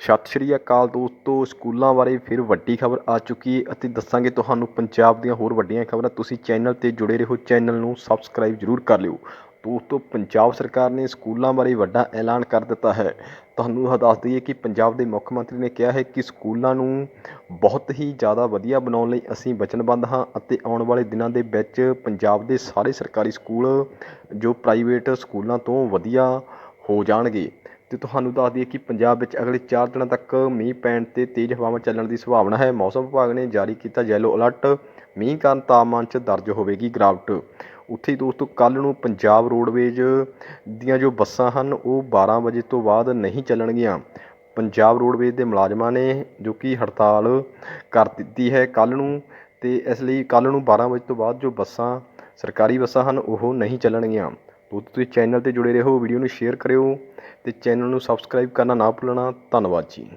ਸਤਿ ਸ਼੍ਰੀ ਅਕਾਲ ਦੋਸਤੋ, ਸਕੂਲਾਂ ਬਾਰੇ ਫਿਰ ਵੱਡੀ ਖਬਰ ਆ ਚੁੱਕੀ ਹੈ ਅਤੇ ਦੱਸਾਂਗੇ ਤੁਹਾਨੂੰ ਪੰਜਾਬ ਦੀਆਂ ਹੋਰ ਵੱਡੀਆਂ ਖਬਰਾਂ। ਤੁਸੀਂ ਚੈਨਲ ਤੇ ਜੁੜੇ ਰਹੋ, ਚੈਨਲ ਨੂੰ ਸਬਸਕ੍ਰਾਈਬ ਜ਼ਰੂਰ ਕਰ ਲਿਓ। ਦੋਸਤੋ, ਪੰਜਾਬ ਸਰਕਾਰ ਨੇ ਸਕੂਲਾਂ ਬਾਰੇ ਵੱਡਾ ਐਲਾਨ ਕਰ ਦਿੱਤਾ ਹੈ। ਤੁਹਾਨੂੰ ਇਹ ਦੱਸ ਦਈਏ ਕਿ ਪੰਜਾਬ ਦੇ ਮੁੱਖ ਮੰਤਰੀ ਨੇ ਕਿਹਾ ਹੈ ਕਿ ਸਕੂਲਾਂ ਨੂੰ ਬਹੁਤ ਹੀ ਜ਼ਿਆਦਾ ਵਧੀਆ ਬਣਾਉਣ ਲਈ ਅਸੀਂ ਵਚਨਬੱਧ ਹਾਂ ਅਤੇ ਆਉਣ ਵਾਲੇ ਦਿਨਾਂ ਦੇ ਵਿੱਚ ਪੰਜਾਬ ਦੇ ਸਾਰੇ ਸਰਕਾਰੀ ਸਕੂਲ ਜੋ ਪ੍ਰਾਈਵੇਟ ਸਕੂਲਾਂ ਤੋਂ ਵਧੀਆ ਹੋ ਜਾਣਗੇ। ਅਤੇ ਤੁਹਾਨੂੰ ਦੱਸ ਦਈਏ ਕਿ ਪੰਜਾਬ ਵਿੱਚ ਅਗਲੇ ਚਾਰ ਦਿਨਾਂ ਤੱਕ ਮੀਂਹ ਪੈਣ ਤੇ ਤੇਜ਼ ਹਵਾਵਾਂ ਚੱਲਣ ਦੀ ਸੰਭਾਵਨਾ ਹੈ। ਮੌਸਮ ਵਿਭਾਗ ਨੇ ਜਾਰੀ ਕੀਤਾ ਯੈਲੋ ਅਲਰਟ ਮੀਂਹ ਕਾਰਨ ਤਾਪਮਾਨ 'ਚ ਦਰਜ ਹੋਵੇਗੀ ਗਿਰਾਵਟ। ਉੱਥੇ ਹੀ ਦੋਸਤੋ, ਕੱਲ੍ਹ ਨੂੰ ਪੰਜਾਬ ਰੋਡਵੇਜ਼ ਦੀਆਂ ਜੋ ਬੱਸਾਂ ਹਨ, ਉਹ 12 ਵਜੇ ਤੋਂ ਬਾਅਦ ਨਹੀਂ ਚੱਲਣਗੀਆਂ। ਪੰਜਾਬ ਰੋਡਵੇਜ਼ ਦੇ ਮੁਲਾਜ਼ਮਾਂ ਨੇ ਜੋ ਕਿ ਹੜਤਾਲ ਕਰ ਦਿੱਤੀ ਹੈ ਕੱਲ੍ਹ ਨੂੰ ਅਤੇ ਇਸ ਲਈ ਕੱਲ੍ਹ ਨੂੰ 12 ਵਜੇ ਤੋਂ ਬਾਅਦ ਜੋ ਬੱਸਾਂ, ਸਰਕਾਰੀ ਬੱਸਾਂ ਹਨ, ਉਹ ਨਹੀਂ ਚੱਲਣਗੀਆਂ। ਦੋਸਤੋ ਤੁਸੀਂ ਚੈਨਲ ਤੇ ਜੁੜੇ ਰਹੋ ਵੀਡੀਓ ਨੂੰ ਸ਼ੇਅਰ ਕਰਿਓ ਅਤੇ ਚੈਨਲ ਨੂੰ ਸਬਸਕ੍ਰਾਈਬ ਕਰਨਾ ਨਾ ਭੁੱਲਣਾ। ਧੰਨਵਾਦ ਜੀ।